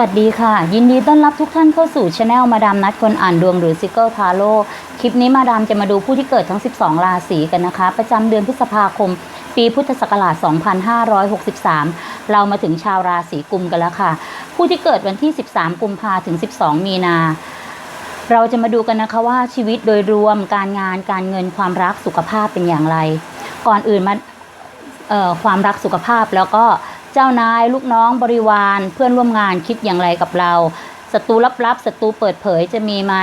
วัสดีค่ะ ยินดีต้อนรับทุกท่านเข้าสู่ช anel มาดามนัดคนอ่านดวงหรือซิเกิลทาโร่คลิปนี้มาดามจะมาดูผู้ที่เกิดทั้ง 12 ราศีกันนะคะ ประจำเดือนพฤษภาคม ปีพุทธศักราช 2563 เรามาถึงชาวราศีกุมกันแล้วค่ะ ผู้ที่เกิดวันที่ 13 กุมภาถึง 12 มีนา เราจะมาดูกันนะคะว่าชีวิตโดยรวมการงานการเงินความรักสุขภาพเป็นอย่างไร ก่อนอื่นมาความรักสุขภาพแล้วก็ จ้านาย ลูกน้องบริวาร เพื่อนร่วมงานคิดอย่างไรกับเราศัตรูลับๆศัตรูเปิดเผยจะมีไหม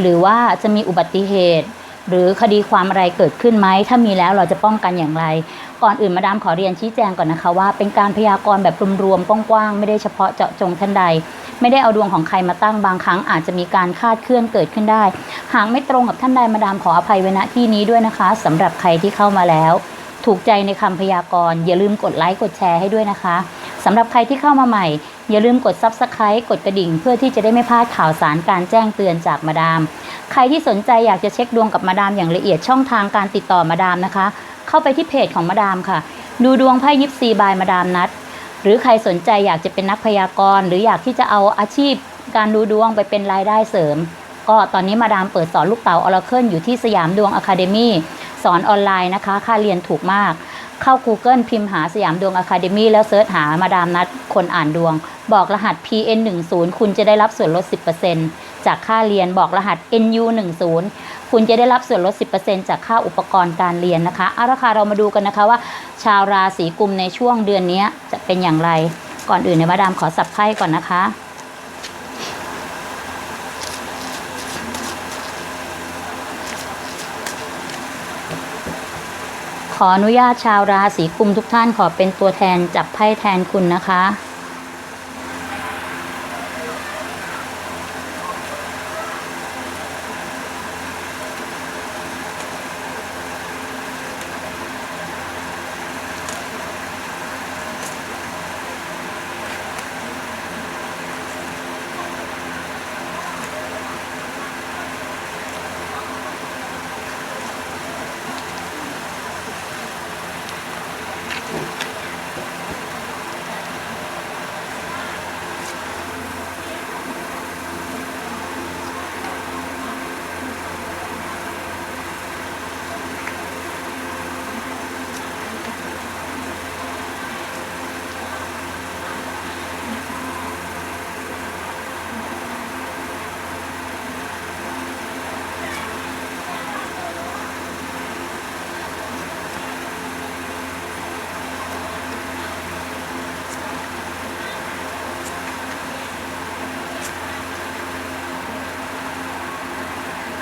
หรือว่าจะมีอุบัติเหตุ หรือคดีความอะไรเกิดขึ้นไหมถ้ามีแล้วเราจะป้องกันอย่างไร ก่อนอื่นมาดามขอเรียนชี้แจงก่อนนะคะว่า เป็นการพยากรณ์แบบรวมๆกว้างๆไม่ได้เฉพาะเจาะจงท่านใด ไม่ได้เอาดวงของใครมาตั้งบางครั้งอาจจะมีการคาดเคลื่อนเกิดขึ้นได้ หากไม่ตรงกับท่านใดมาดามขออภัยไว้ณที่นี้ด้วยนะคะสำหรับใครที่เข้ามาแล้ว ถูกใจในคำพยากรณ์อย่าลืมกดไลค์กดแชร์ให้ด้วยนะคะสำหรับใครที่เข้ามาใหม่ อย่าลืมกด Subscribe กดกระดิ่ง เพื่อที่จะได้ไม่พลาดข่าวสารการแจ้งเตือนจากมาดาม ใครที่สนใจอยากจะเช็คดวงกับมาดามอย่างละเอียดช่องทางการติดต่อมาดามนะคะ เข้าไปที่เพจของมาดามค่ะ ดูดวงไพ่ยิปซีบายมาดามนัด หรือใครสนใจอยากจะเป็นนักพยากรณ์ หรืออยากที่จะเอาอาชีพ การดูดวงไปเป็นรายได้เสริม ก็ตอนนี้มาดามเปิดสอนลูกเต๋าออร์เคิลอยู่ที่สยามดวงอะคาเดมี่ สอนออนไลน์นะคะ ค่าเรียนถูกมาก เข้า Google พิมพ์หาสยามดวงอะคาเดมี่แล้วเซิร์ชหามาดามนัดคนอ่านดวง บอกรหัส PN 1 0 คุณจะได้รับส่วนลด 10%จากค่าเรียนบอกรหัส NU 1 0 คุณจะได้รับส่วนลด 10%จากค่าอุปกรณ์การเรียนนะคะเอาละค่ะเรามาดูกันนะคะว่า ชาวราศีกุมในช่วงเดือนนี้จะเป็นอย่างไร ก่อนอื่นในมาดามขอสับไพ่ก่อนนะคะ ขออนุญาตชาวราศีกุมทุกท่านขอเป็นตัวแทนจับไพ่แทนคุณนะคะ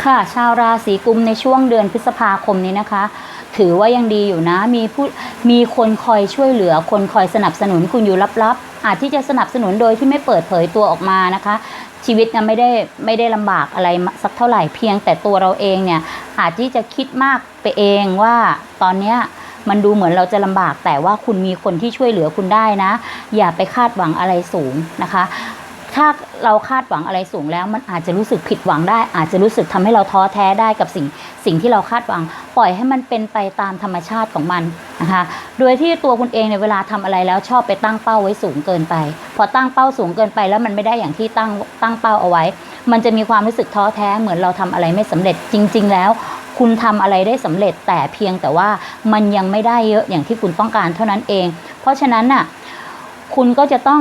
ค่ะ ชาวราศีกุมในช่วงเดือนพฤษภาคมนี้นะคะ ถือว่ายังดีอยู่นะ มีผู้มีคนคอยช่วยเหลือ คนคอยสนับสนุนคุณอยู่ลับๆ อาจที่จะสนับสนุนโดยที่ไม่เปิดเผยตัวออกมานะคะ ชีวิตนะไม่ได้ไม่ได้ลำบากอะไรสักเท่าไหร่เพียง แต่ตัวเราเองเนี่ยอาจที่จะคิดมากไปเองว่าตอนเนี้ยมันดูเหมือนเราจะลำบากแต่ว่าคุณมีคนที่ช่วยเหลือคุณได้นะ อย่าไปคาดหวังอะไรสูงนะคะ ถ้าเราคาดหวังอะไรสูงแล้ว มันอาจจะรู้สึกผิดหวังได้ อาจจะรู้สึกทำให้เราท้อแท้ได้กับสิ่งสิ่งที่เราคาดหวัง ปล่อยให้มันเป็นไปตามธรรมชาติของมันนะคะโดยที่ตัวคุณเองในเวลาทำอะไรแล้วชอบไปตั้งเป้าไว้สูงเกินไป พอตั้งเป้าสูงเกินไปแล้วมันไม่ได้อย่างที่ตั้งตั้งเป้าเอาไว้ มันจะมีความรู้สึกท้อแท้เหมือนเราทำอะไรไม่สำเร็จจริง ๆ แล้วคุณทำอะไรได้สำเร็จแต่เพียงแต่ว่ามันยังไม่ได้เยอะอย่างที่คุณต้องการเท่านั้นเอง เพราะฉะนั้นน่ะคุณก็จะต้อง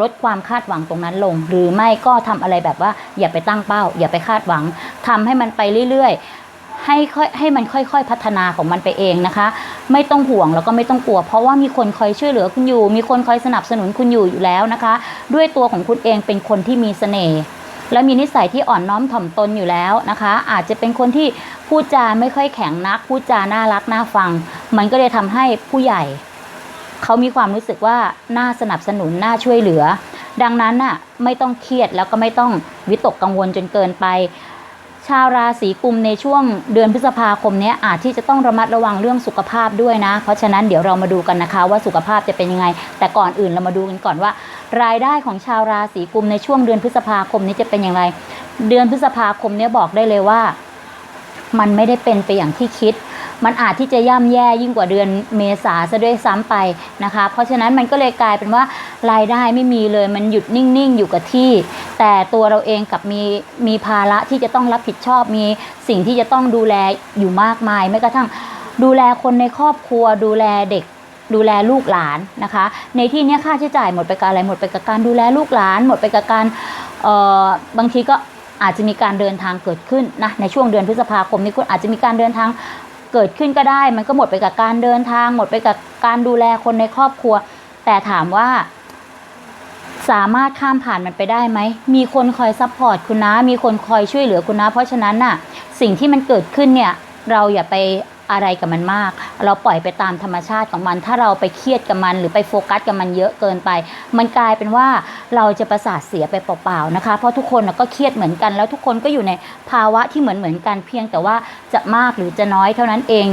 ลดความคาดหวังตรงนั้นลง หรือไม่ก็ทำอะไรแบบว่าอย่าไปตั้งเป้า อย่าไปคาดหวังทำให้มันไปเรื่อยๆ ให้ค่อยให้มันค่อยๆ พัฒนาของมันไปเองนะคะ ไม่ต้องห่วงแล้วก็ไม่ต้องกลัว เพราะว่ามีคนคอยช่วยเหลือคุณอยู่ มีคนคอยสนับสนุนคุณอยู่อยู่แล้วนะคะ ด้วยตัวของคุณเองเป็นคนที่มีเสน่ห์และมีนิสัยที่อ่อนน้อมถ่อมตนอยู่แล้วนะคะ อาจจะเป็นคนที่พูดจาไม่ค่อยแข็งนัก พูดจาน่ารักน่าฟัง มันก็เลยทำให้ผู้ใหญ่ เขามีความรู้สึกว่าน่าสนับสนุนน่าช่วยเหลือ ดังนั้นน่ะไม่ต้องเครียดแล้วก็ไม่ต้องวิตกกังวลจนเกินไป ชาวราศีกุมในช่วงเดือนพฤษภาคมนี้อาจที่จะต้องระมัดระวังเรื่องสุขภาพด้วยนะ เพราะฉะนั้นเดี๋ยวเรามาดูกันนะคะ ว่าสุขภาพจะเป็นยังไง แต่ก่อนอื่นเรามาดูกันก่อนว่า รายได้ของชาวราศีกุมในช่วงเดือนพฤษภาคมนี้จะเป็นอย่างไร เดือนพฤษภาคมนี้บอกได้เลยว่า มันไม่ได้เป็นไปอย่างที่คิด มันอาจที่จะย่ำแย่ยิ่งกว่าเดือนเมษาซะด้วยซ้ำไปนะคะ เพราะฉะนั้นมันก็เลยกลายเป็นว่ารายได้ไม่มีเลยมันหยุดนิ่งๆอยู่กับที่ แต่ตัวเราเองกับมีมีภาระที่จะต้องรับผิดชอบมีสิ่งที่จะต้องดูแลอยู่มากมายแม้กระทั่งดูแลคนในครอบครัวดูแลเด็กดูแลลูกหลานนะคะ ในที่นี้ค่าใช้จ่ายหมดไปกับอะไรหมดไปกับการดูแลลูกหลาน หมดไปกับการเอ่อบางทีก็อาจจะมีการเดินทางเกิดขึ้นนะในช่วงเดือนพฤษภาคมนี้คุณอาจจะมีการเดินทาง เกิดขึ้นก็ได้ มันก็หมดไปกับการเดินทาง หมดไปกับการดูแลคนในครอบครัว แต่ถามว่า สามารถข้ามผ่านมันไปได้ไหม มีคนคอยซัพพอร์ตคุณนะ มีคนคอยช่วยเหลือคุณนะ เพราะฉะนั้นน่ะ สิ่งที่มันเกิดขึ้นเนี่ย เราอย่าไป อะไรกับมันมาก เราปล่อยไปตามธรรมชาติของมัน ถ้าเราไปเครียดกับมัน หรือไปโฟกัสกับมันเยอะเกินไป มันกลายเป็นว่าเราจะประสาทเสียไปเปล่าๆนะคะ เพราะทุกคนก็เครียดเหมือนกัน แล้วทุกคนก็อยู่ในภาวะที่เหมือนเหมือนๆกันเพียงแต่ว่าจะมากหรือจะน้อยเท่านั้นเอง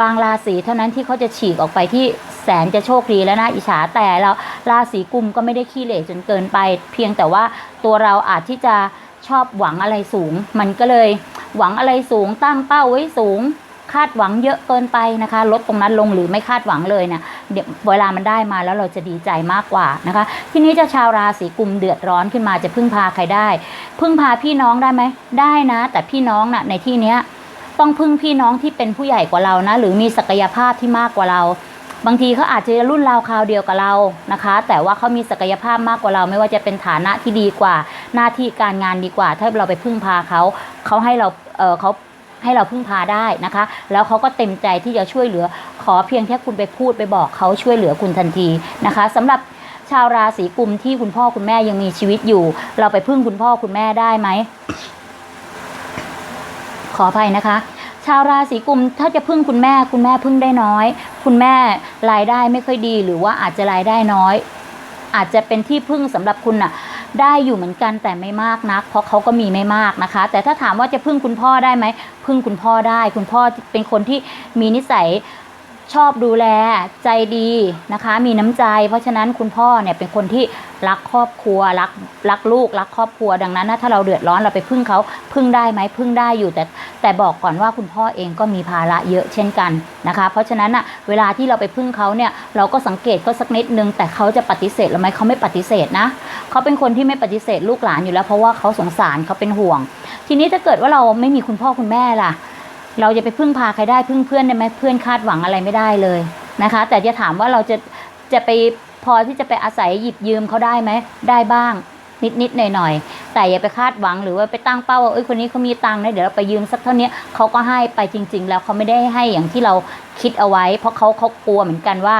บางราศีเท่านั้นที่เขาจะฉีกออกไปที่แสนจะโชคดีแล้วนะอิจฉาแต่เราราศีกุมก็ไม่ได้ขี้เหร่จนเกินไป เพียงแต่ว่าตัวเราอาจที่จะชอบหวังอะไรสูง มันก็เลยหวังอะไรสูงตั้งเป้าไว้สูง คาดหวังเยอะเกินไปนะคะ ลดตรงนั้นลงหรือไม่คาดหวังเลยเนี่ยเดี๋ยวเวลามันได้มาแล้วเราจะดีใจมากกว่านะคะ ทีนี้จะชาวราศีกุมเดือดร้อนขึ้นมาจะพึ่งพาใครได้ พึ่งพาพี่น้องได้ไหมได้นะ แต่พี่น้องน่ะในที่เนี้ยต้องพึ่งพี่น้องที่เป็นผู้ใหญ่กว่าเรานะ หรือมีศักยภาพที่มากกว่าเราบางทีเขาอาจจะรุ่นราวคราวเดียวกับเรานะคะ แต่ว่าเขามีศักยภาพมากกว่าเรา ไม่ว่าจะเป็นฐานะที่ดีกว่า หน้าที่การงานดีกว่า ถ้าเราไปพึ่งพาเขาเขาให้เราเออเขา ให้เราพึ่งพาได้นะคะ แล้วเขาก็เต็มใจที่จะช่วยเหลือ ขอเพียงแค่คุณไปพูดไปบอกเขาช่วยเหลือคุณทันทีนะคะสำหรับชาวราศีกุมที่คุณพ่อคุณแม่ยังมีชีวิตอยู่ เราไปพึ่งคุณพ่อคุณแม่ได้ไหมขออภัยนะคะ ชาวราศีกุมถ้าจะพึ่งคุณแม่ คุณแม่พึ่งได้น้อย คุณแม่รายได้ไม่ค่อยดี หรือว่าอาจจะรายได้น้อย อาจจะเป็นที่พึ่งสำหรับคุณน่ะ ได้อยู่เหมือนกันแต่ไม่มากนัก เพราะเขาก็มีไม่มากนะคะ แต่ถ้าถามว่าจะพึ่งคุณพ่อได้ไหมพึ่งคุณพ่อได้ คุณพ่อเป็นคนที่มีนิสัย ชอบดูแลใจดีนะคะ มีน้ำใจ เพราะฉะนั้นคุณพ่อเนี่ยเป็นคนที่รักครอบครัวรักรักลูกรักครอบครัวดังนั้นนะถ้าเราเดือดร้อนเราไปพึ่งเขาพึ่งได้ไหมพึ่งได้อยู่แต่แต่บอกก่อนว่าคุณพ่อเองก็มีภาระเยอะเช่นกันนะคะ เพราะฉะนั้นอะเวลาที่เราไปพึ่งเขาเนี่ยเราก็สังเกตเขาสักนิดนึงแต่เขาจะปฏิเสธเราไหมเขาไม่ปฏิเสธนะเขาเป็นคนที่ไม่ปฏิเสธลูกหลานอยู่แล้ว เพราะว่าเขาสงสารเขาเป็นห่วง ทีนี้ถ้าเกิดว่าเราไม่มีคุณพ่อคุณแม่ล่ะ เราจะไปพึ่งพาใครได้พึ่งเพื่อนได้ไหมเพื่อนคาดหวังอะไรไม่ได้เลยนะคะ แต่จะถามว่าเราจะจะไปพอที่จะไปอาศัยหยิบยืมเขาได้ไหมได้บ้างนิดนิดหน่อยหน่อยแต่อย่าไปคาดหวังหรือว่าไปตั้งเป้าว่าเอ้ยคนนี้เขามีตังค์นะเดี๋ยวเราไปยืมสักเท่านี้เขาก็ให้ไปจริง ๆ แล้วเขาไม่ได้ให้อย่างที่เราคิดเอาไว้ เพราะเขาเขากลัวเหมือนกันว่า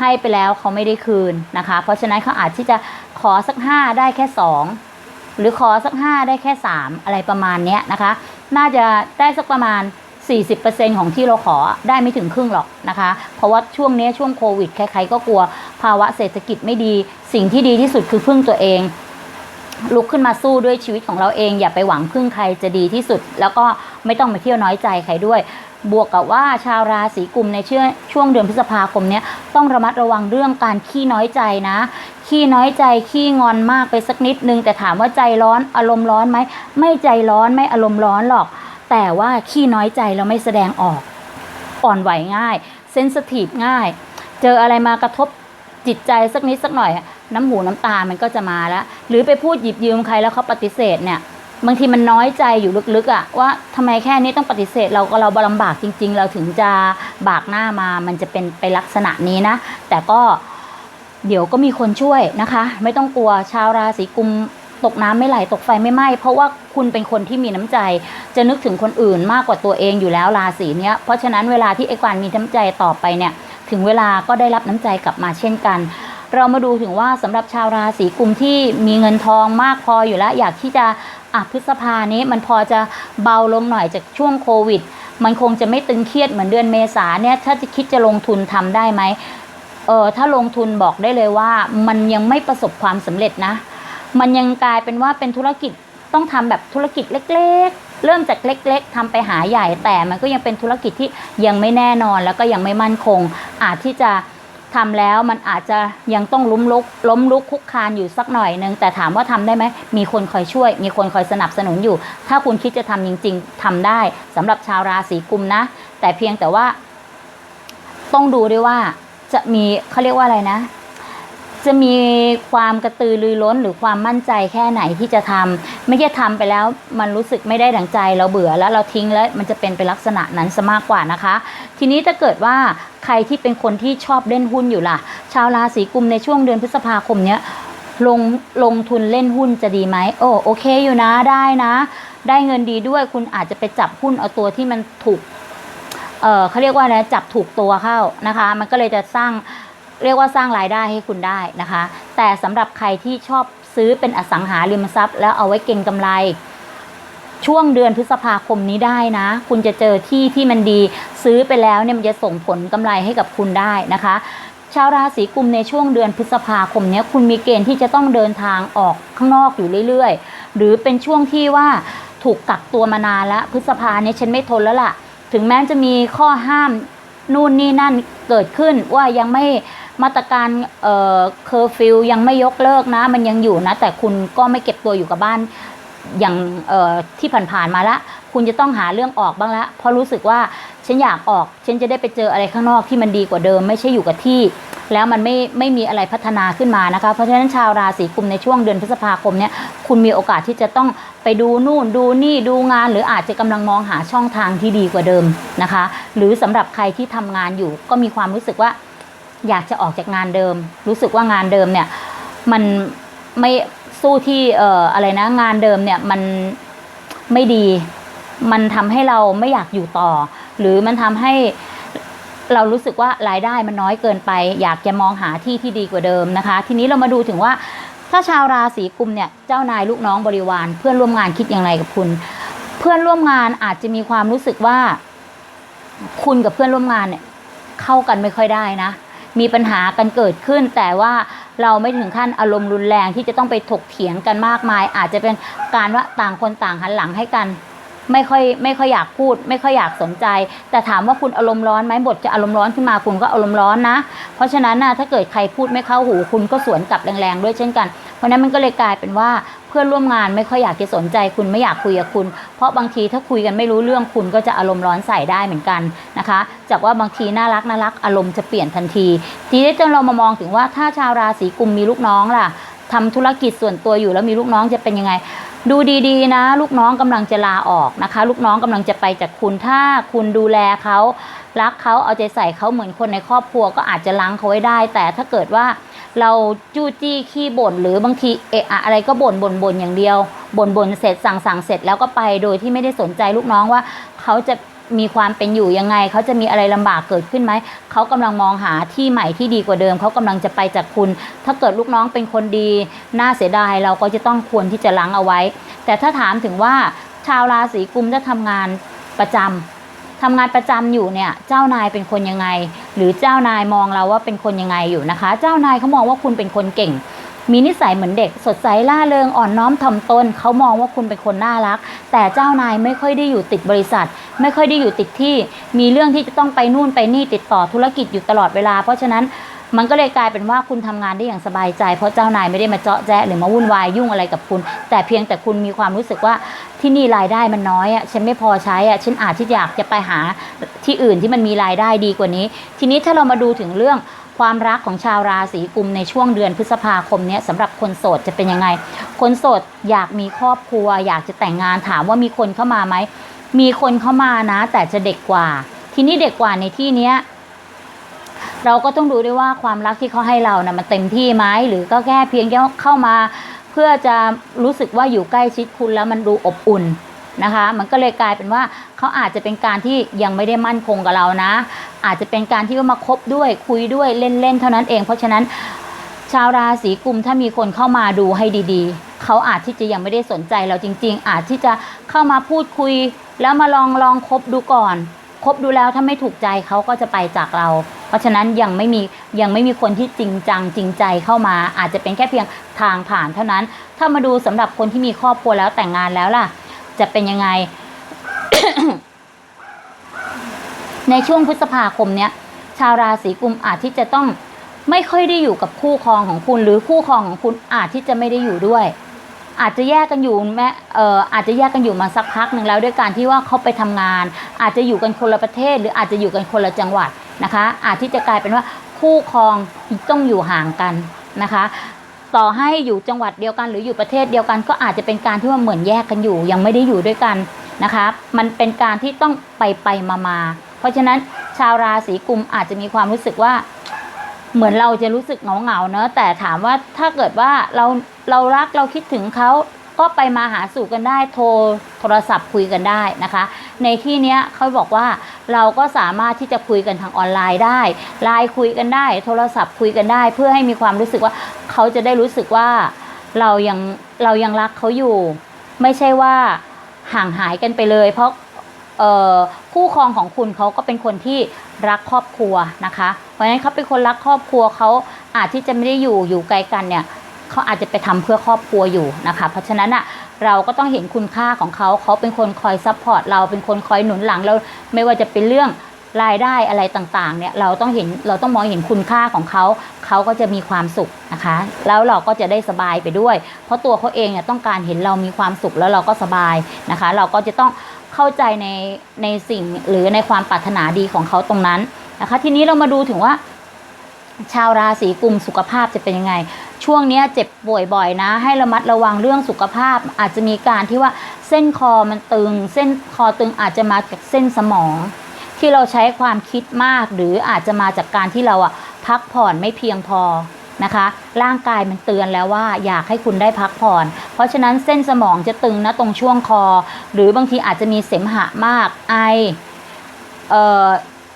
ให้ไปแล้วเขาไม่ได้คืนนะคะ เพราะฉะนั้นเขาอาจที่จะขอสักห้าได้แค่สองหรือขอสักห้าได้แค่สามอะไรประมาณเนี้ยนะคะ น่าจะได้สักประมาณ 40%ของที่เราขอได้ไม่ถึงครึ่งหรอกนะคะ เพราะว่าช่วงนี้ช่วงโควิดใครๆก็กลัวภาวะเศรษฐกิจไม่ดี สิ่งที่ดีที่สุดคือพึ่งตัวเอง ลุกขึ้นมาสู้ด้วยชีวิตของเราเอง อย่าไปหวังพึ่งใครจะดีที่สุด แล้วก็ไม่ต้องไปเที่ยวน้อยใจใครด้วย บวกกับว่าชาวราศีกุมในช่วงช่วงเดือนพฤษภาคมเนี้ยต้องระมัดระวังเรื่องการขี้น้อยใจนะขี้น้อยใจขี้งอนมากไปสักนิดนึงแต่ถามว่าใจร้อนอารมณ์ร้อนไหมไม่ใจร้อนไม่อารมณ์ร้อนหรอก แต่ว่าขี้น้อยใจแล้วไม่แสดงออก อ่อนไหวง่าย เซนสทีฟง่าย เจออะไรมากระทบจิตใจสักนิดสักหน่อย น้ำหูน้ำตามันก็จะมาแล้ว หรือไปพูดหยิบยืมใครแล้วเขาปฏิเสธเนี่ยบางทีมันน้อยใจอยู่ลึกๆอะว่าทำไมแค่นี้ต้องปฏิเสธเราก็เราลำบากจริง ๆ เราถึงจะบากหน้ามามันจะเป็นไปลักษณะนี้นะ แต่ก็เดี๋ยวก็มีคนช่วยนะคะ ไม่ต้องกลัวชาวราศีกุม ตกน้ำไม่ไหลตกไฟไม่ไหม้เพราะว่าคุณเป็นคนที่มีน้ำใจ จะนึกถึงคนอื่นมากกว่าตัวเองอยู่แล้วราศีเนี้ยเพราะฉะนั้นเวลาที่ไอ้กวานมีน้ำใจต่อไปเนี่ยถึงเวลาก็ได้รับน้ำใจกลับมาเช่นกัน เรามาดูถึงว่าสำหรับชาวราศีกุมที่มีเงินทองมากพออยู่แล้ว อยากที่จะอะพฤษภานี้มันพอจะเบาลงหน่อยจากช่วงโควิด มันคงจะไม่ตึงเครียดเหมือนเดือนเมษาเนี่ยถ้าจะคิดจะลงทุนทำได้ไหมเออถ้าลงทุนบอกได้เลยว่ามันยังไม่ประสบความสำเร็จนะ มันยังกลายเป็นว่าเป็นธุรกิจต้องทำแบบธุรกิจเล็ก ๆ เริ่มจากเล็ก ๆทำไปหาใหญ่แต่มันก็ยังเป็นธุรกิจที่ยังไม่แน่นอนแล้วก็ยังไม่มั่นคง อาจที่จะทำแล้วมันอาจจะยังต้องล้มลุกล้มลุกคุกคานอยู่สักหน่อยนึงแต่ถามว่าทำได้ไหมมีคนคอยช่วย มีคนคอยสนับสนุนอยู่ ถ้าคุณคิดจะทำจริง ๆทำได้สำหรับชาวราศีกุมนะ แต่เพียงแต่ว่า ต้องดูด้วยว่าจะมีเขาเรียกว่าอะไรนะ จะมีความกระตือรือร้นหรือความมั่นใจแค่ไหนที่จะทำไม่ใช่ทำไปแล้วมันรู้สึกไม่ได้ดังใจเราเบื่อแล้วเราทิ้งแล้วมันจะเป็นไปลักษณะนั้นซะมากกว่านะคะ ทีนี้ถ้าเกิดว่าใครที่เป็นคนที่ชอบเล่นหุ้นอยู่ล่ะ ชาวราศีกุมในช่วงเดือนพฤษภาคมเนี้ยลงลงทุนเล่นหุ้นจะดีไหมโอ้โอเคอยู่นะได้นะ ได้เงินดีด้วยคุณอาจจะไปจับหุ้นเอาตัวที่มันถูกเออเขาเรียกว่าอะไรจับถูกตัวเข้านะคะ มันก็เลยจะสร้าง เรียกว่าสร้างรายได้ให้คุณได้นะคะ แต่สำหรับใครที่ชอบซื้อเป็นอสังหาริมทรัพย์ แล้วเอาไว้เก็งกำไร ช่วงเดือนพฤษภาคมนี้ได้นะ คุณจะเจอที่ที่มันดี ซื้อไปแล้วเนี่ยมันจะส่งผลกำไรให้กับคุณได้นะคะ ชาวราศีกุมในช่วงเดือนพฤษภาคมนี้คุณมีเกณฑ์ที่จะต้องเดินทางออกข้างนอกอยู่เรื่อยๆ หรือเป็นช่วงที่ว่าถูกกักตัวมานานแล้วพฤษภาเนี่ยฉันไม่ทนแล้วล่ะ ถึงแม้จะมีข้อห้ามนู่นนี่นั่นเกิดขึ้นว่ายังไม่ มาตรการเอ่อเคอร์ฟิวยังไม่ยกเลิกนะ มันยังอยู่นะ แต่คุณก็ไม่เก็บตัวอยู่กับบ้านอย่างเอ่อที่ผ่านๆมาละ คุณจะต้องหาเรื่องออกบ้างละเพราะรู้สึกว่าฉันอยากออก ฉันจะได้ไปเจออะไรข้างนอกที่มันดีกว่าเดิม ไม่ใช่อยู่กับที่ แล้วมันไม่ไม่มีอะไรพัฒนาขึ้นมานะคะ เพราะฉะนั้นชาวราศีกุมในช่วงเดือนพฤษภาคมเนี่ยคุณมีโอกาสที่จะต้องไปดูนู่นดูนี่ดูงาน หรืออาจจะกำลังมองหาช่องทางที่ดีกว่าเดิมนะคะ หรือสำหรับใครที่ทำงานอยู่ก็มีความรู้สึกว่า อยากจะออกจากงานเดิม รู้สึกว่างานเดิมเนี่ยมันไม่สู้ที่เอ่ออะไรนะงานเดิมเนี่ยมันไม่ดี มันทำให้เราไม่อยากอยู่ต่อ หรือมันทำให้เรารู้สึกว่ารายได้มันน้อยเกินไป อยากจะมองหาที่ที่ดีกว่าเดิมนะคะ ทีนี้เรามาดูถึงว่าถ้าชาวราศีกุมเนี่ยเจ้านายลูกน้องบริวาร เพื่อนร่วมงานคิดอย่างไรกับคุณ เพื่อนร่วมงานอาจจะมีความรู้สึกว่า คุณกับเพื่อนร่วมงานเนี่ยเข้ากันไม่ค่อยได้นะ มีปัญหากันเกิดขึ้น แต่ว่าเราไม่ถึงขั้นอารมณ์รุนแรงที่จะต้องไปถกเถียงกันมากมาย อาจจะเป็นการว่าต่างคนต่างหันหลังให้กัน ไม่ค่อยไม่ค่อยอยากพูด ไม่ค่อยอยากสนใจ แต่ถามว่าคุณอารมณ์ร้อนไหมบทจะอารมณ์ร้อนขึ้นมาคุณก็อารมณ์ร้อนนะ เพราะฉะนั้นนะถ้าเกิดใครพูดไม่เข้าหู คุณก็สวนกลับแรงๆด้วยเช่นกัน เพราะนั้นมันก็เลยกลายเป็นว่า พื่อนร่วมงานไม่ค่อยอยากจะสนใจคุณไม่อยากคุยกับคุณ เพราะบางทีถ้าคุยกันไม่รู้เรื่องคุณก็จะอารมณ์ร้อนใส่ได้เหมือนกันนะคะจากว่าบางทีน่ารักน่ารักอารมณ์จะเปลี่ยนทันที ทีนี้จนเรามามองถึงว่าถ้าชาวราศีกุมมีลูกน้องล่ะทำธุรกิจส่วนตัวอยู่แล้วมีลูกน้องจะเป็นยังไง ดูดีๆนะ ลูกน้องกำลังจะลาออกนะคะ ลูกน้องกำลังจะไปจากคุณถ้าคุณดูแลเขารักเขาเอาใจใส่เขาเหมือนคนในครอบครัวก็อาจจะล้างเขาไว้ได้ แต่ถ้าเกิดว่า เราจู้จี้ขี้บ่นหรือบางทีเอะอะอะไรก็บ่นบ่นบ่นอย่างเดียวบ่นบ่นเสร็จสั่งสั่งเสร็จแล้วก็ไปโดยที่ไม่ได้สนใจลูกน้องว่าเขาจะมีความเป็นอยู่ยังไง เขาจะมีอะไรลำบากเกิดขึ้นไหม เขากำลังมองหาที่ใหม่ที่ดีกว่าเดิม เขากำลังจะไปจากคุณ ถ้าเกิดลูกน้องเป็นคนดี น่าเสียดายเราก็จะต้องควรที่จะล้างเอาไว้ แต่ถ้าถามถึงว่าชาวราศีกุมถ้าทำงานประจำ ทำงานประจำอยู่เนี่ยเจ้านายเป็นคนยังไง หรือเจ้านายมองเราว่าเป็นคนยังไงอยู่นะคะ เจ้านายเขามองว่าคุณเป็นคนเก่ง มีนิสัยเหมือนเด็ก สดใสล่าเริงอ่อนน้อมถ่อมตนเขามองว่าคุณเป็นคนน่ารัก แต่เจ้านายไม่ค่อยได้อยู่ติดบริษัท ไม่ค่อยได้อยู่ติดที่ มีเรื่องที่จะต้องไปนู่นไปนี่ติดต่อธุรกิจอยู่ตลอดเวลา เพราะฉะนั้นมันก็เลยกลายเป็นว่าคุณทำงานได้อย่างสบายใจ เพราะเจ้านายไม่ได้มาเจาะแจ๊ะหรือมาวุ่นวายยุ่งอะไรกับคุณ แต่เพียงแต่คุณมีความรู้สึกว่า ที่นี่รายได้มันน้อยอะฉันไม่พอใช้อะฉันอาจที่อยากจะไปหาที่อื่นที่มันมีรายได้ดีกว่านี้ ทีนี้ถ้าเรามาดูถึงเรื่องความรักของชาวราศีกุมในช่วงเดือนพฤษภาคมเนี้ยสำหรับคนโสดจะเป็นยังไง คนโสดอยากมีครอบครัว อยากจะแต่งงานถามว่ามีคนเข้ามาไหมมีคนเข้ามานะ แต่จะเด็กกว่า ทีนี้เด็กกว่าในที่เนี้ยเราก็ต้องดูด้วยว่าความรักที่เขาให้เรานะ่ะมันเต็มที่ไหมหรือก็แค่เพียงแค่เข้ามา พื่อจะรู้สึกว่าอยู่ใกล้ชิดคุณแล้วมันดูอบอุ่นนะคะ มันก็เลยกลายเป็นว่าเขาอาจจะเป็นการที่ยังไม่ได้มั่นคงกับเรานะ อาจจะเป็นการที่ว่ามาคบด้วยคุยด้วยเล่นๆเท่านั้นเอง เพราะฉะนั้นชาวราศีกุมถ้ามีคนเข้ามาดูให้ดีๆ เขาอาจที่จะยังไม่ได้สนใจเราจริง ๆ อาจที่จะเข้ามาพูดคุย แล้วมาลองลองคบดูก่อน คบดูแล้วถ้าไม่ถูกใจเขาก็จะไปจากเรา เพราะฉะนั้นยังไม่มียังไม่มีคนที่จริงจังจริงใจเข้ามา อาจจะเป็นแค่เพียงทางผ่านเท่านั้น ถ้ามาดูสำหรับคนที่มีครอบครัวแล้วแต่งงานแล้วล่ะ จะเป็นยังไง ในช่วงพฤษภาคมเนี้ยชาวราศีกุมอาจที่จะต้องไม่ค่อยได้อยู่กับคู่ครองของคุณ หรือคู่ครองของคุณอาจที่จะไม่ได้อยู่ด้วย อาจจะแยกกันอยู่แม้เอ่ออาจจะแยกกันอยู่มาสักพักหนึ่งแล้วด้วยการที่ว่าเขาไปทำงาน อาจจะอยู่กันคนละประเทศ หรืออาจจะอยู่กันคนละจังหวัดนะคะ อาจที่จะกลายเป็นว่าคู่ครองต้องอยู่ห่างกันนะคะต่อให้อยู่จังหวัดเดียวกันหรืออยู่ประเทศเดียวกัน ก็อาจจะเป็นการที่ว่าเหมือนแยกกันอยู่ ยังไม่ได้อยู่ด้วยกันนะคะ มันเป็นการที่ต้องไปไปมามาเพราะฉะนั้นชาวราศีกุมอาจจะมีความรู้สึกว่า เหมือนเราจะรู้สึกเหงาเหงาๆเนอะแต่ถามว่าถ้าเกิดว่าเราเรารักเราคิดถึงเขาก็ไปมาหาสู่กันได้โทรโทรศัพท์คุยกันได้นะคะ ในที่เนี้ยเขาบอกว่าเราก็สามารถที่จะคุยกันทางออนไลน์ได้ไลน์คุยกันได้ โทรศัพท์คุยกันได้ เพื่อให้มีความรู้สึกว่าเขาจะได้รู้สึกว่าเรายังเรายังรักเขาอยู่ ไม่ใช่ว่าห่างหายกันไปเลย เพราะ คู่ครองของคุณเขาก็เป็นคนที่รักครอบครัวนะคะ เพราะฉะนั้นเขาเป็นคนรักครอบครัวเขาอาจที่จะไม่ได้อยู่อยู่ไกลกันเนี่ยเขาอาจจะไปทำเพื่อครอบครัวอยู่นะคะ เพราะฉะนั้นอะเราก็ต้องเห็นคุณค่าของเขาเขาเป็นคนคอยซัพพอร์ตเราเป็นคนคอยหนุนหลังเราไม่ว่าจะเป็นเรื่องรายได้อะไรต่างๆเนี่ยเราต้องเห็นเราต้องมองเห็นคุณค่าของเขาเขาก็จะมีความสุขนะคะ แล้วเราก็จะได้สบายไปด้วย เพราะตัวเขาเองเนี่ยต้องการเห็นเรามีความสุขแล้วเราก็สบายนะคะ เราก็จะต้อง เข้าใจในในสิ่งหรือในความปรารถนาดีของเขาตรงนั้นนะคะ ทีนี้เรามาดูถึงว่า ชาวราศีกุมสุขภาพจะเป็นยังไง ช่วงนี้เจ็บป่วยบ่อยนะ ให้ระมัดระวังเรื่องสุขภาพ อาจจะมีการที่ว่าเส้นคอมันตึง เส้นคอตึงอาจจะมาจากเส้นสมอง ที่เราใช้ความคิดมาก หรืออาจจะมาจากการที่เราอะพักผ่อนไม่เพียงพอ นะคะ ร่างกายมันเตือนแล้วว่าอยากให้คุณได้พักผ่อน เพราะฉะนั้นเส้นสมองจะตึงนะตรงช่วงคอ หรือบางทีอาจจะมีเสมหะมากไอเอ่อ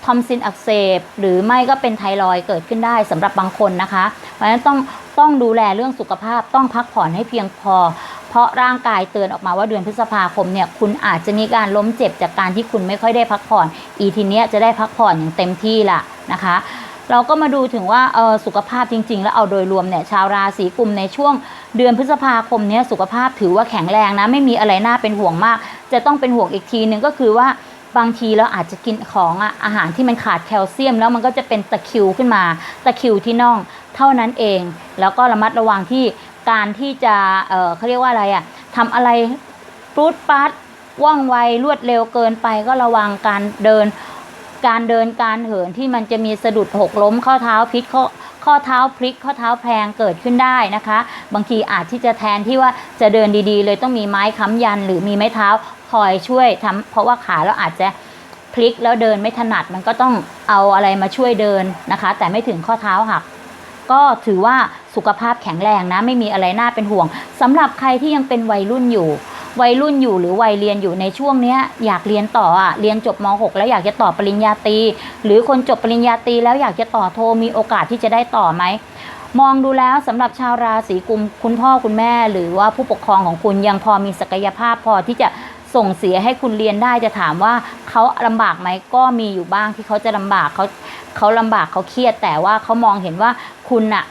ทอมซินอักเสบหรือไม่ก็เป็นไทรอยเกิดขึ้นได้สำหรับบางคนนะคะ เพราะฉะนั้นต้องต้องดูแลเรื่องสุขภาพต้องพักผ่อนให้เพียงพอ เพราะร่างกายเตือนออกมาว่าเดือนพฤษภาคมเนี่ยคุณอาจจะมีการล้มเจ็บจากการที่คุณไม่ค่อยได้พักผ่อน อีทีเนี้ยจะได้พักผ่อนอย่างเต็มที่ละนะคะ เราก็มาดูถึงว่าเออสุขภาพจริง ๆ แล้วเอาโดยรวมเนี่ยชาวราศีกุมในช่วงเดือนพฤษภาคมเนี้ยสุขภาพถือว่าแข็งแรงนะไม่มีอะไรน่าเป็นห่วงมาก จะต้องเป็นห่วงอีกทีนึงก็คือว่าบางทีเราอาจจะกินของอะอาหารที่มันขาดแคลเซียม แล้วมันก็จะเป็นตะคิวขึ้นมา ตะคิวที่น่องเท่านั้นเอง แล้วก็ระมัดระวังที่การที่จะเออเขาเรียกว่าอะไรอะทำอะไรปรูดปัดว่องไวรวดเร็วเกินไปก็ระวังการเดิน การเดินการเหินที่มันจะมีสะดุดหกล้มข้อเท้าพลิกข้อข้อเท้าพลิกข้อเท้าแพลงเกิดขึ้นได้นะคะ บางทีอาจที่จะแทนที่ว่าจะเดินดีๆ เลยต้องมีไม้ค้ำยันหรือมีไม้เท้าคอยช่วยทำเพราะว่าขาเราอาจจะพลิกแล้วเดินไม่ถนัดมันก็ต้องเอาอะไรมาช่วยเดินนะคะ แต่ไม่ถึงข้อเท้าหักก็ถือว่าสุขภาพแข็งแรงนะ ไม่มีอะไรน่าเป็นห่วงสำหรับใครที่ยังเป็นวัยรุ่นอยู่ วัยรุ่นอยู่หรือวัยเรียนอยู่ในช่วงเนี้ยอยากเรียนต่ออะเรียนจบม .6 แล้วอยากจะต่อปริญญาตรีหรือคนจบปริญญาตรีแล้วอยากจะต่อโทมีโอกาสที่จะได้ต่อไหมมองดูแล้วสำหรับชาวราศีกุมคุณพ่อคุณแม่ หรือว่าผู้ปกครองของคุณยังพอมีศักยภาพพอที่จะส่งเสียให้คุณเรียนได้จะถามว่าเขาลำบากไหมก็มีอยู่บ้างที่เขาจะลำบากเขาเขาลำบากเขาเครียดแต่ว่าเขามองเห็นว่าคุณน่ะ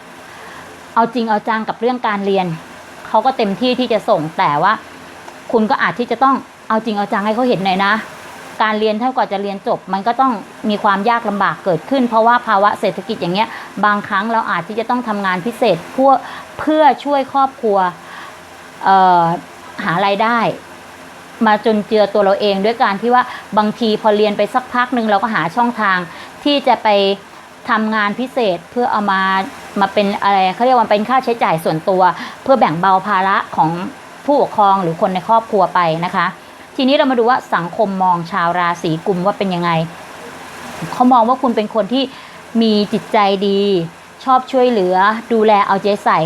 เอาจริงเอาจังกับเรื่องการเรียนเขาก็เต็มที่ที่จะส่งแต่ว่า คุณก็อาจที่จะต้องเอาจริงเอาจังให้เขาเห็นหน่อยนะ การเรียนเท่ากับจะเรียนจบ มันก็ต้องมีความยากลำบากเกิดขึ้น เพราะว่าภาวะเศรษฐกิจอย่างเงี้ย บางครั้งเราอาจที่จะต้องทำงานพิเศษเพื่อเพื่อช่วยครอบครัวหารายได้ มาจนเจือตัวเราเองด้วยการที่ว่าบางทีพอเรียนไปสักพักหนึ่งเราก็หาช่องทางที่จะไปทำงานพิเศษเพื่อเอามามาเป็นอะไรเขาเรียกว่าเป็นค่าใช้จ่ายส่วนตัว เพื่อแบ่งเบาภาระของ ผู้ปกครองหรือคนในครอบครัวไปนะคะ ทีนี้เรามาดูว่าสังคมมองชาวราศีกุมว่าเป็นยังไงเขามองว่าคุณเป็นคนที่มีจิตใจดี ชอบช่วยเหลือ ดูแลเอาใจใส่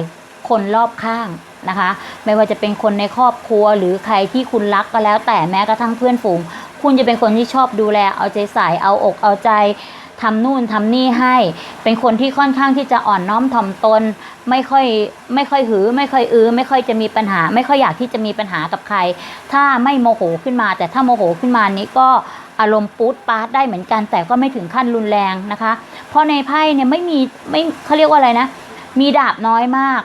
คนรอบข้างนะคะ ไม่ว่าจะเป็นคนในครอบครัว หรือใครที่คุณรักก็แล้ว แต่แม้กระทั่งเพื่อนฝูง คุณจะเป็นคนที่ชอบดูแลเอาใจใส่เอาอกเอาใจ ทำนู่นทำนี่ให้ เป็นคนที่ค่อนข้างที่จะอ่อนน้อมถ่อมตน ไม่ค่อยไม่ค่อยหือ ไม่ค่อยอื้อไม่ค่อยจะมีปัญหา ไม่ค่อยอยากที่จะมีปัญหากับใคร ถ้าไม่โมโหขึ้นมา แต่ถ้าโมโหขึ้นมานี้ก็อารมณ์ปูดปาดได้เหมือนกัน แต่ก็ไม่ถึงขั้นรุนแรงนะคะ เพราะในไพ่เนี่ยไม่มีไม่เขาเรียกว่าอะไรนะ มีดาบน้อยมาก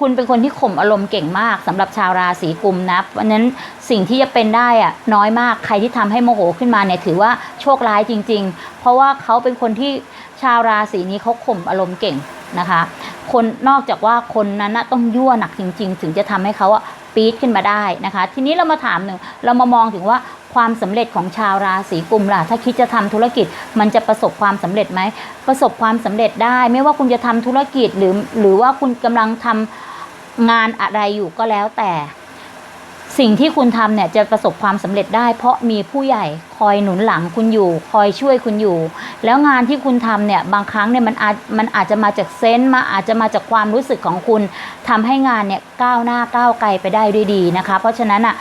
คุณเป็นคนที่ข่มอารมณ์เก่งมากสำหรับชาวราศีกุมนะเพราะนั้นสิ่งที่จะเป็นได้อะน้อยมากใครที่ทำให้โมโหขึ้นมาเนี่ยถือว่าโชคร้ายจริง ๆ เพราะว่าเขาเป็นคนที่ชาวราศีนี้เขาข่มอารมณ์เก่งนะคะ คนนอกจากว่าคนนั้นต้องยั่วหนักจริง ๆ ถึงจะทำให้เขาอะปี๊ดขึ้นมาได้นะคะ ทีนี้เรามาถามหนึ่งเรามามองถึงว่าความสำเร็จของชาวราศีกุมล่ะ ถ้าคิดจะทำธุรกิจมันจะประสบความสำเร็จไหม ประสบความสำเร็จได้ ไม่ว่าคุณจะทำธุรกิจหรือหรือว่าคุณกำลังทำ งานอะไรอยู่ก็แล้วแต่สิ่งที่คุณทำเนี่ยจะประสบความสำเร็จได้ เพราะมีผู้ใหญ่คอยหนุนหลังคุณอยู่ คอยช่วยคุณอยู่ แล้วงานที่คุณทำเนี่ยบางครั้งเนี่ยมันอาจมันอาจจะมาจากเซนส์มาอาจจะมาจากความรู้สึกของคุณทำให้งานเนี่ยก้าวหน้าก้าวไกลไปได้ด้วยดีนะคะ เพราะฉะนั้นอะ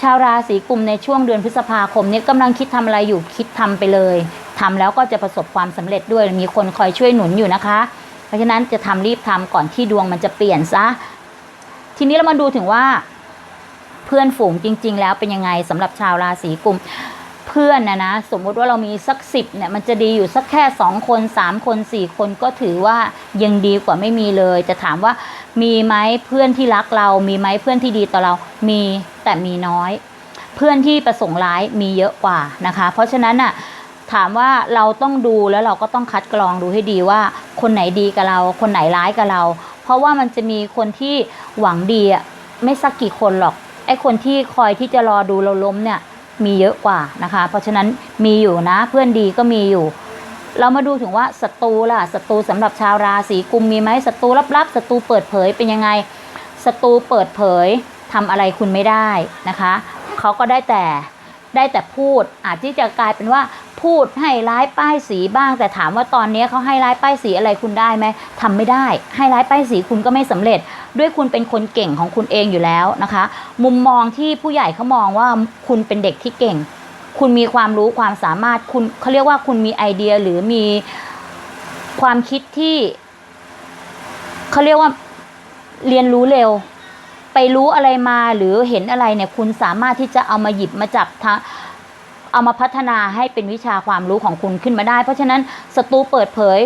ชาวราศีกุมในช่วงเดือนพฤษภาคมเนี้กำลังคิดทำอะไรอยู่คิดทำไปเลยทำแล้วก็จะประสบความสำเร็จด้วยมีคนคอยช่วยหนุนอยู่นะคะ ราะฉะนั้นจะทำรีบทำก่อนที่ดวงมันจะเปลี่ยนซะ ทีนี้เรามาดูถึงว่า เพื่อนฝูงจริง ๆ แล้วเป็นยังไงสำหรับชาวราศีกุมเพื่อนนะนะสมมุติว่าเรามีสักสิบเนี่ยมันจะดีอยู่สักแค่สองคนสามคนสี่คนก็ถือว่ายังดีกว่าไม่มีเลย จะถามว่ามีไหมเพื่อนที่รักเรา มีไหมเพื่อนที่ดีต่อเรา มีแต่มีน้อย เพื่อนที่ประสงค์ร้ายมีเยอะกว่านะคะ เพราะฉะนั้นน่ะ ถามว่าเราต้องดูแล้วเราก็ต้องคัดกรองดูให้ดีว่า คนไหนดีกับเรา คนไหนร้ายกับเรา เพราะว่ามันจะมีคนที่หวังดีอะไม่สักกี่คนหรอกไอ้คนที่คอยที่จะรอดูเราล้มเนี่ยมีเยอะกว่านะคะ เพราะฉะนั้นมีอยู่นะเพื่อนดีก็มีอยู่ เรามาดูถึงว่าศัตรูล่ะศัตรูสำหรับชาวราศีกุมมีไหมศัตรูลับๆศัตรูเปิดเผยเป็นยังไงศัตรูเปิดเผยทำอะไรคุณไม่ได้นะคะเขาก็ได้แต่ได้แต่พูดอาจที่จะกลายเป็นว่า พูดให้ร้ายป้ายสีบ้าง แต่ถามว่าตอนนี้เขาให้ร้ายป้ายสีอะไรคุณได้ไหมทำไม่ได้ ให้ร้ายป้ายสีคุณก็ไม่สำเร็จ ด้วยคุณเป็นคนเก่งของคุณเองอยู่แล้วนะคะ มุมมองที่ผู้ใหญ่เขามองว่าคุณเป็นเด็กที่เก่ง คุณมีความรู้ความสามารถคุณเขาเรียกว่าคุณมีไอเดียหรือมีความคิดที่เขาเรียกว่าเรียนรู้เร็ว ไปรู้อะไรมาหรือเห็นอะไรเนี่ยคุณสามารถที่จะเอามาหยิบมาจากทาง เอามาพัฒนาให้เป็นวิชาความรู้ของคุณขึ้นมาได้ เพราะฉะนั้นศัตรูเปิดเผย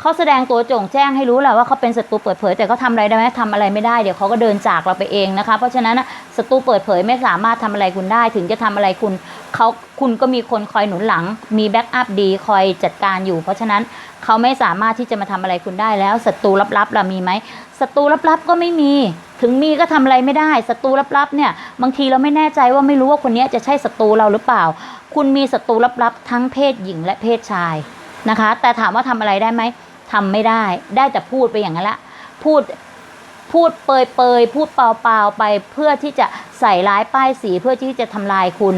เขาแสดงตัวโจ่งแจ้งให้รู้แหละว่าเขาเป็นศัตรูเปิดเผยแต่เขาทำอะไรได้ไหมทำอะไรไม่ได้เดี๋ยวเขาก็เดินจากเราไปเองนะคะ เพราะฉะนั้นศัตรูเปิดเผยไม่สามารถทำอะไรคุณได้ ถึงจะทำอะไรคุณเขาคุณก็มีคนคอยหนุนหลัง มีแบ็กอัพดีคอยจัดการอยู่ เพราะฉะนั้นเขาไม่สามารถที่จะมาทำอะไรคุณได้แล้วศัตรูลับๆล่ะมีไหมศัตรูลับๆก็ไม่มี ถึงมีก็ทำอะไรไม่ได้ศัตรูลับๆเนี่ยบางทีเราไม่แน่ใจว่าไม่รู้ว่าคนนี้จะใช่ศัตรูเราหรือเปล่า คุณมีศัตรูลับๆ ทั้งเพศหญิงและเพศชายนะคะ แต่ถามว่าทำอะไรได้ไหมทำไม่ได้ ได้แต่พูดไปอย่างนั้นละ พูดพูดเปยเปยๆพูดเปล่าๆไปเพื่อที่จะใส่ร้ายป้ายสีเพื่อที่จะทำลายคุณ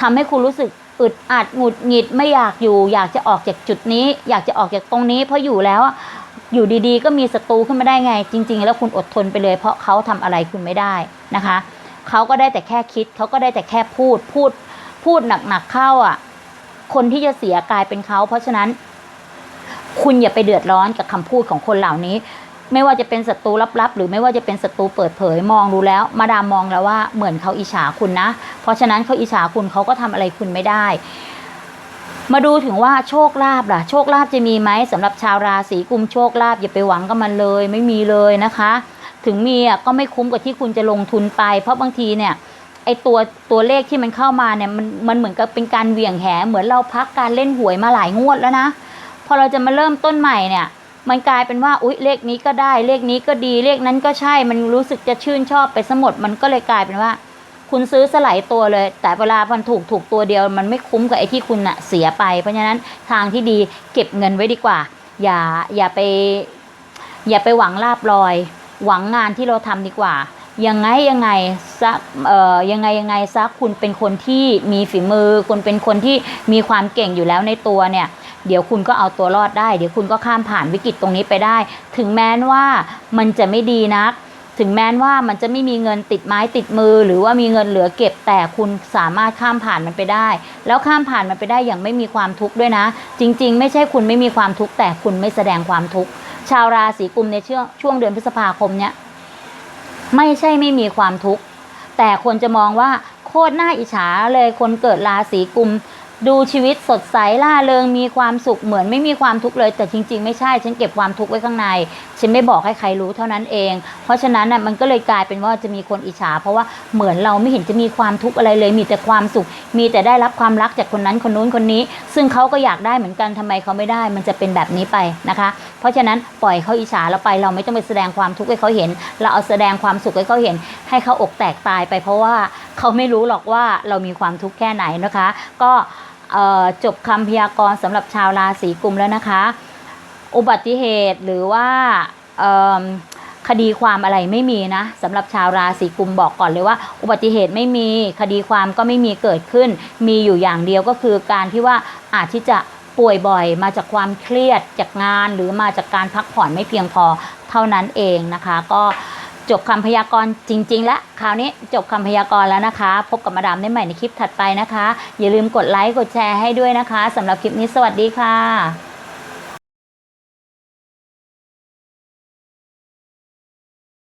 ทำให้คุณรู้สึกอึดอัดหงุดหงิดไม่อยากอยู่ อยากจะออกจากจุดนี้ อยากจะออกจากตรงนี้ เพราะอยู่แล้วอะอยู่ดีๆ ก็มีศัตรูขึ้นมาได้ไง จริง ๆ แล้วคุณอดทนไปเลย เพราะเขาทำอะไรคุณไม่ได้นะคะเขาก็ได้แต่แค่คิดเขาก็ได้แต่แค่พูดพูด พูดหนักๆเข้าอะ คนที่จะเสียกลายเป็นเขา เพราะฉะนั้น คุณอย่าไปเดือดร้อนกับคำพูดของคนเหล่านี้ ไม่ว่าจะเป็นศัตรูลับๆ หรือไม่ว่าจะเป็นศัตรูเปิดเผยมองดูแล้ว มาดามมองแล้วว่าเหมือนเขาอิจฉาคุณนะ เพราะฉะนั้นเขาอิจฉาคุณเขาก็ทำอะไรคุณไม่ได้ มาดูถึงว่าโชคลาภล่ะ โชคลาภจะมีไหมสำหรับชาวราศีกุมโชคลาภอย่าไปหวังกับมันเลย ไม่มีเลยนะคะ ถึงมีอะก็ไม่คุ้มกับที่คุณจะลงทุนไป เพราะบางทีเนี่ย ไอตัวตัวเลขที่มันเข้ามาเนี่ยมันมันเหมือนกับเป็นการเหวี่ยงแหเหมือนเราพักการเล่นหวยมาหลายงวดแล้วนะ พอเราจะมาเริ่มต้นใหม่เนี่ย มันกลายเป็นว่าอุ๊ยเลขนี้ก็ได้เลขนี้ก็ดีเลขนั้นก็ใช่มันรู้สึกจะชื่นชอบไปสมดมันก็เลยกลายเป็นว่า คุณซื้อสลายตัวเลย แต่เวลามันถูกถูกตัวเดียว มันไม่คุ้มกับไอ้ที่คุณอะเสียไป เพราะฉะนั้นทางที่ดีเก็บเงินไว้ดีกว่า อย่าอย่าไป อย่าไปหวังลาบลอย หวังงานที่เราทำดีกว่า ยังไงยังไงซักเอ่อยังไงยังไงซักคุณเป็นคนที่มีฝีมือ คุณเป็นคนที่มีความเก่งอยู่แล้วในตัวเนี่ย เดี๋ยวคุณก็เอาตัวรอดได้ เดี๋ยวคุณก็ข้ามผ่านวิกฤตตรงนี้ไปได้ ถึงแม้นว่ามันจะไม่ดีนัก ถึงแม้นว่ามันจะไม่มีเงินติดไม้ติดมือ หรือว่ามีเงินเหลือเก็บแต่คุณสามารถข้ามผ่านมันไปได้ แล้วข้ามผ่านมันไปได้อย่างไม่มีความทุกข์ด้วยนะ จริง ๆ ไม่ใช่คุณไม่มีความทุกข์แต่คุณไม่แสดงความทุกข์ชาวราศีกุมในช่วงช่วงเดือนพฤษภาคมเนี้ย ไม่ใช่ไม่มีความทุกข์แต่คนจะมองว่าโคตรน่าอิจฉาเลยคนเกิดราศีกุม ดูชีวิตสดใสล่าเริงมีความสุขเหมือนไม่มีความทุกข์เลย แต่จริง ๆ ไม่ใช่ฉันเก็บความทุกข์ไว้ข้างใน ฉันไม่บอกให้ใครรู้เท่านั้นเอง เพราะฉะนั้นน่ะมันก็เลยกลายเป็นว่าจะมีคนอิจฉา เพราะว่าเหมือนเราไม่เห็นจะมีความทุกข์อะไรเลย มีแต่ความสุข มีแต่ได้รับความรักจากคนนั้นคนนู้นคนนี้ ซึ่งเขาก็อยากได้เหมือนกันทำไมเขาไม่ได้ มันจะเป็นแบบนี้ไปนะคะ เพราะฉะนั้นปล่อยเขาอิจฉาเราไปเราไม่ต้องไปแสดงความทุกข์ให้เขาเห็น เราเอาแสดงความสุขให้เขาเห็น ให้เขาอกแตกตายไป เพราะว่าเขาไม่รู้หรอกว่าเรามีความทุกข์แค่ไหนนะคะ ก็ จบคำพยากรณ์สำหรับชาวราศีกุมแล้วนะคะ อุบัติเหตุหรือว่าคดีความอะไรไม่มีนะสำหรับชาวราศีกุมบอกก่อนเลยว่า อุบัติเหตุไม่มีคดีความก็ไม่มีเกิดขึ้น มีอยู่อย่างเดียวก็คือการที่ว่าอาจที่จะป่วยบ่อยมาจากความเครียดจากงาน หรือมาจากการพักผ่อนไม่เพียงพอเท่านั้นเองนะคะ ก็ จบคำพยากรณ์จริง ๆ แล้วคราวนี้จบคำพยากรณ์แล้วนะคะ พบกับมาดามได้ใหม่ในคลิปถัดไปนะคะ อย่าลืมกดไลค์กดแชร์ให้ด้วยนะคะสำหรับคลิปนี้สวัสดีค่ะ